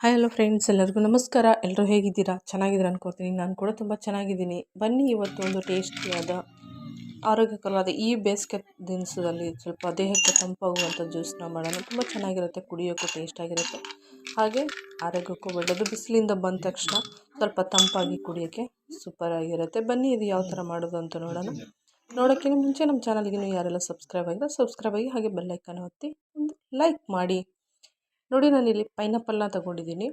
Hi hello friends ಎಲ್ಲರಿಗೂ ನಮಸ್ಕಾರ. ಎಲ್ಲರೂ ಹೇಗಿದ್ದೀರಾ? ಚೆನ್ನಾಗಿದ್ದೀರಾ ಅನ್ಕೋತೀನಿ ನಾನು ಕೂಡ ತುಂಬ ಚೆನ್ನಾಗಿದ್ದೀನಿ. ಬನ್ನಿ ಇವತ್ತು ಒಂದು ಟೇಸ್ಟಿಯಾದ, ಆರೋಗ್ಯಕರವಾದ ಈ ಬೇಸಿಗೆ ದಿನಸದಲ್ಲಿ ಸ್ವಲ್ಪ ದೇಹಕ್ಕೆ ತಂಪಾಗುವಂಥ ಜ್ಯೂಸ್ನ ಮಾಡೋಣ. ತುಂಬ ಚೆನ್ನಾಗಿರುತ್ತೆ. ಕುಡಿಯೋಕ್ಕೂ ಟೇಸ್ಟಾಗಿರುತ್ತೆ ಹಾಗೆ ಆರೋಗ್ಯಕ್ಕೂ ಒಳ್ಳೆಯದು ಬಿಸಿಲಿಂದ ಬಂದ ತಕ್ಷಣ ಸ್ವಲ್ಪ ತಂಪಾಗಿ ಕುಡಿಯೋಕ್ಕೆ ಸೂಪರಾಗಿರುತ್ತೆ ಬನ್ನಿ ಇದು ಯಾವ ಥರ ಮಾಡೋದು ಅಂತ ನೋಡೋಣ. ನೋಡೋಕ್ಕಿಂತ ಮುಂಚೆ ನಮ್ಮ ಚಾನಲ್ಗೆ ಯಾರೆಲ್ಲ ಸಬ್ಸ್ಕ್ರೈಬ್ ಆಗಿಲ್ಲ ಸಬ್ಸ್ಕ್ರೈಬ್ ಆಗಿ ಹಾಗೆ ಬೆಲ್ಲೈಕನ್ ಒತ್ತಿ ಒಂದು ಲೈಕ್ ಮಾಡಿ. ನೋಡಿ ನಾನಿಲ್ಲಿ ಪೈನಾಪಲ್ನ ತಗೊಂಡಿದ್ದೀನಿ.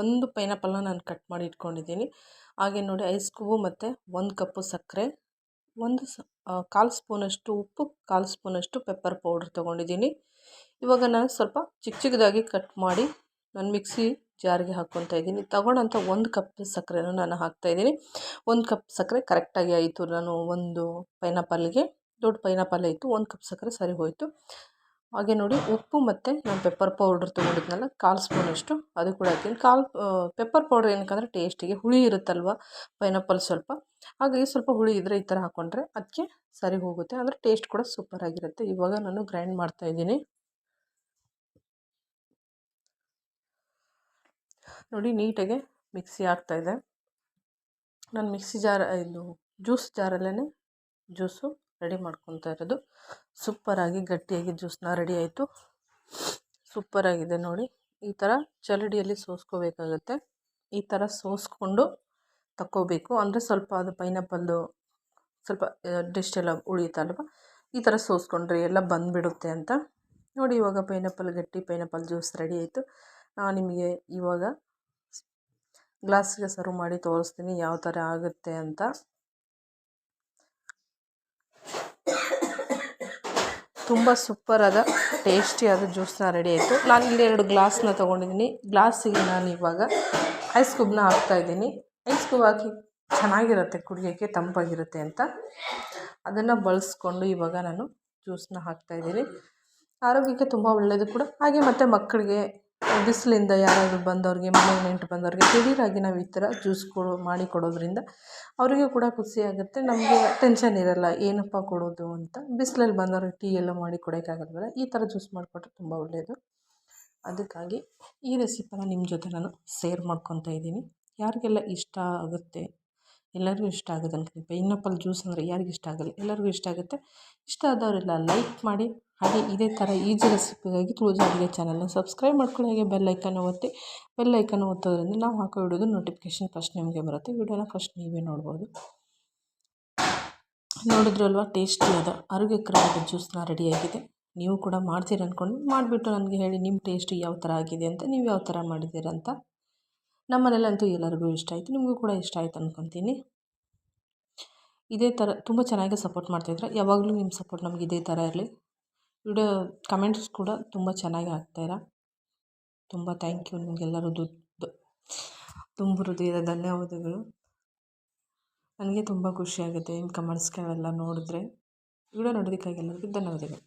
ಒಂದು ಪೈನಾಪಲ್ನ ನಾನು ಕಟ್ ಮಾಡಿ ಇಟ್ಕೊಂಡಿದ್ದೀನಿ. ಹಾಗೆ ನೋಡಿ ಐಸ್ ಕ್ಯೂಬು ಮತ್ತು ಒಂದು ಕಪ್ಪು ಸಕ್ಕರೆ, ಒಂದು ಸ ಕಾಲು ಸ್ಪೂನಷ್ಟು ಉಪ್ಪು, ಕಾಲು ಸ್ಪೂನಷ್ಟು ಪೆಪ್ಪರ್ ಪೌಡ್ರ್ ತೊಗೊಂಡಿದ್ದೀನಿ. ಇವಾಗ ನಾನು ಸ್ವಲ್ಪ ಚಿಕ್ಕ ಚಿಕ್ಕದಾಗಿ ಕಟ್ ಮಾಡಿ ನಾನು ಮಿಕ್ಸಿ ಜಾರಿಗೆ ಹಾಕ್ಕೊತಾ ಇದ್ದೀನಿ. ತಗೊಂಡಂಥ ಒಂದು ಕಪ್ ಸಕ್ಕರೆನ ನಾನು ಹಾಕ್ತಾಯಿದ್ದೀನಿ ಒಂದು ಕಪ್ ಸಕ್ಕರೆ ಕರೆಕ್ಟಾಗಿ ಆಯಿತು. ನಾನು ಒಂದು ಪೈನಾಪಲ್ಗೆ ದೊಡ್ಡ ಪೈನಾಪಲ್ ಆಯಿತು. ಒಂದು ಕಪ್ ಸಕ್ಕರೆ ಸರಿ ಹೋಯಿತು. ಹಾಗೆ ನೋಡಿ ಉಪ್ಪು ಮತ್ತು ನಾನು ಪೆಪ್ಪರ್ ಪೌಡ್ರ್ ತೊಗೊಂಡಿದ್ನಲ್ಲ, ಕಾಲು ಸ್ಪೂನಷ್ಟು ಅದು ಕೂಡ ಹಾಕ್ತೀನಿ. ಕಾಲು ಪೆಪ್ಪರ್ ಪೌಡ್ರ್ ಏನಕ್ಕಂದರೆ ಟೇಸ್ಟಿಗೆ ಹುಳಿ ಇರುತ್ತಲ್ವ ಪೈನಾಪಲ್ ಸ್ವಲ್ಪ. ಹಾಗಾಗಿ ಸ್ವಲ್ಪ ಹುಳಿ ಇದ್ದರೆ ಈ ಥರ ಹಾಕ್ಕೊಂಡ್ರೆ ಅದಕ್ಕೆ ಸರಿ ಹೋಗುತ್ತೆ. ಅಂದರೆ ಟೇಸ್ಟ್ ಕೂಡ ಸೂಪರಾಗಿರುತ್ತೆ ಇವಾಗ ನಾನು ಗ್ರೈಂಡ್ ಮಾಡ್ತಾ ಇದ್ದೀನಿ. ನೋಡಿ ನೀಟಾಗೆ ಮಿಕ್ಸಿ ಆಗ್ತಾಯಿದೆ ನಾನು ಮಿಕ್ಸಿ ಜಾರ್, ಇದು ಜ್ಯೂಸ್ ಜಾರಲ್ಲೇ ಜ್ಯೂಸು ರೆಡಿ ಮಾಡ್ಕೊತಾ ಇರೋದು. ಸೂಪರಾಗಿ ಗಟ್ಟಿಯಾಗಿ ಜ್ಯೂಸ್ನ ರೆಡಿ ಆಯಿತು. ಸೂಪರಾಗಿದೆ ನೋಡಿ. ಈ ಥರ ಚಲಡಿಯಲ್ಲಿ ಸೋಸ್ಕೋಬೇಕಾಗತ್ತೆ. ಈ ಥರ ಸೋಸ್ಕೊಂಡು ತಕ್ಕೋಬೇಕು. ಅಂದರೆ ಸ್ವಲ್ಪ ಅದು ಪೈನಾಪಲ್ದು ಸ್ವಲ್ಪ ಡಿಸ್ಟ್ ಎಲ್ಲ ಉಳಿಯುತ್ತಲ್ವ ಈ ಥರ ಸೋಸ್ಕೊಂಡ್ರೆ ಎಲ್ಲ ಬಂದುಬಿಡುತ್ತೆ ಅಂತ. ನೋಡಿ, ಇವಾಗ ಪೈನಾಪಲ್ ಗಟ್ಟಿ ಪೈನಾಪಲ್ ಜ್ಯೂಸ್ ರೆಡಿ ಆಯಿತು. ನಾನು ನಿಮಗೆ ಇವಾಗ ಗ್ಲಾಸಿಗೆ ಸರ್ವ್ ಮಾಡಿ ತೋರಿಸ್ತೀನಿ ಯಾವ ಥರ ಆಗುತ್ತೆ ಅಂತ. ತುಂಬ ಸೂಪರಾದ ಟೇಸ್ಟಿಯಾದ ಜ್ಯೂಸ್ನ ರೆಡಿ ಆಯಿತು. ನಾನು ಇಲ್ಲಿ ಎರಡು ಗ್ಲಾಸ್ನ ತೊಗೊಂಡಿದ್ದೀನಿ. ಗ್ಲಾಸಿಗೆ ನಾನು ಇವಾಗ ಐಸ್ ಕ್ಯೂಬ್ನ ಹಾಕ್ತಾಯಿದ್ದೀನಿ ಐಸ್ ಕ್ಯೂಬ್ ಹಾಕಿ ಚೆನ್ನಾಗಿರುತ್ತೆ, ಕುಡಿಯೋಕ್ಕೆ ತಂಪಾಗಿರುತ್ತೆ ಅಂತ. ಅದನ್ನು ಬಳಸ್ಕೊಂಡು ಇವಾಗ ನಾನು ಜ್ಯೂಸನ್ನ ಹಾಕ್ತಾಯಿದ್ದೀನಿ ಆರೋಗ್ಯಕ್ಕೆ ತುಂಬ ಒಳ್ಳೆಯದು ಕೂಡ. ಹಾಗೆ ಮತ್ತು ಮಕ್ಕಳಿಗೆ ಬಿಸಿಲಿಂದ ಯಾರಾದರೂ ಬಂದವ್ರಿಗೆ, ಮನೆಗೆ ನೆಂಟು ಬಂದವ್ರಿಗೆ ದಿಢೀರಾಗಿ ನಾವು ಈ ಥರ ಜ್ಯೂಸ್ ಕೊಡೋ, ಮಾಡಿ ಕೊಡೋದ್ರಿಂದ ಅವರಿಗೂ ಕೂಡ ಖುಷಿಯಾಗುತ್ತೆ ನಮಗೆ ಟೆನ್ಷನ್ ಇರೋಲ್ಲ, ಏನಪ್ಪ ಕೊಡೋದು? ಅಂತ. ಬಿಸಿಲಲ್ಲಿ ಬಂದವ್ರಿಗೆ ಟೀ ಎಲ್ಲ ಮಾಡಿ ಕೊಡೋಕ್ಕಾಗಲ್ವಲ್ಲ ಈ ಥರ ಜ್ಯೂಸ್ ಮಾಡಿಕೊಟ್ರೆ ತುಂಬ ಒಳ್ಳೆಯದು ಅದಕ್ಕಾಗಿ ಈ ರೆಸಿಪಿನ ನಿಮ್ಮ ಜೊತೆ ನಾನು ಸೇರ್ ಮಾಡ್ಕೊತಾ ಇದ್ದೀನಿ. ಯಾರಿಗೆಲ್ಲ ಇಷ್ಟ ಆಗುತ್ತೆ ಎಲ್ಲರಿಗೂ ಇಷ್ಟ ಆಗುತ್ತೆ ಅನ್ಕೊಂಡು ಪೈನಾಪಲ್ ಜ್ಯೂಸ್ ಅಂದರೆ ಯಾರಿಗೆ ಇಷ್ಟ ಆಗಲ್ಲ ಎಲ್ಲರಿಗೂ ಇಷ್ಟ ಆಗುತ್ತೆ. ಇಷ್ಟ ಆದವರೆಲ್ಲ ಲೈಕ್ ಮಾಡಿ. ಹಾಗೆ ಇದೇ ಥರ ಈಜಿ ರೆಸಿಪಿಗಾಗಿ ತುಳಜಿ ಅಡುಗೆ ಚಾನಲ್ನ ಸಬ್ಸ್ಕ್ರೈಬ್ ಮಾಡ್ಕೊಳ್ಳಿ. ಹಾಗೆ ಬೆಲ್ ಐಕನ್ ಒತ್ತಿ. ಬೆಲ್ ಐಕನ್ ಒತ್ತೋದ್ರಿಂದ ನಾವು ಹಾಕೋ ವಿಡಿಯೋದು ನೋಟಿಫಿಕೇಷನ್ ಫಸ್ಟ್ ನಿಮಗೆ ಬರುತ್ತೆ. ವಿಡಿಯೋನ ಫಸ್ಟ್ ನೀವೇ ನೋಡ್ಬೋದು. ನೋಡಿದ್ರಲ್ವ? ಟೇಸ್ಟಿಯಾದ ಆರೋಗ್ಯಕರವಾದ ಜ್ಯೂಸ್ನ ರೆಡಿಯಾಗಿದೆ ನೀವು ಕೂಡ ಮಾಡ್ತೀರ ಅಂದ್ಕೊಂಡು ಮಾಡಿಬಿಟ್ಟು ನನಗೆ ಹೇಳಿ ನಿಮ್ಮ ಟೇಸ್ಟ್ ಯಾವ ಥರ ಆಗಿದೆ ಅಂತ, ನೀವು ಯಾವ ಥರ ಮಾಡಿದ್ದೀರಂತ ಮನೆಯಲ್ಲಂತೂ ಎಲ್ಲರಿಗೂ ಇಷ್ಟ ಆಯಿತು. ನಿಮಗೂ ಕೂಡ ಇಷ್ಟ ಆಯ್ತು ಅಂದ್ಕೊತೀನಿ ಇದೇ ಥರ ತುಂಬ ಚೆನ್ನಾಗಿ ಸಪೋರ್ಟ್ ಮಾಡ್ತಾಯಿದ್ರೆ ಯಾವಾಗಲೂ ನಿಮ್ಮ ಸಪೋರ್ಟ್ ನಮ್ಗೆ ಇದೇ ಥರ ಇರಲಿ. ವಿಡಿಯೋ ಕಮೆಂಟ್ಸ್ ಕೂಡ ತುಂಬ ಚೆನ್ನಾಗಿ ಹಾಕ್ತಾಯಿರ ತುಂಬ ಥ್ಯಾಂಕ್ ಯು ನಿಮಗೆಲ್ಲರೂ ದುಡ್ಡು ತುಂಬ ಹೃದಯದ ಧನ್ಯವಾದಗಳು. ನನಗೆ ತುಂಬ ಖುಷಿಯಾಗುತ್ತೆ ನಿಮ್ಮ ಕಮೆಂಟ್ಸ್ಗಳೆಲ್ಲ ನೋಡಿದ್ರೆ. ವಿಡಿಯೋ ನೋಡೋದಕ್ಕಾಗಿ ಎಲ್ಲರಿಗೂ ಧನ್ಯವಾದಗಳು.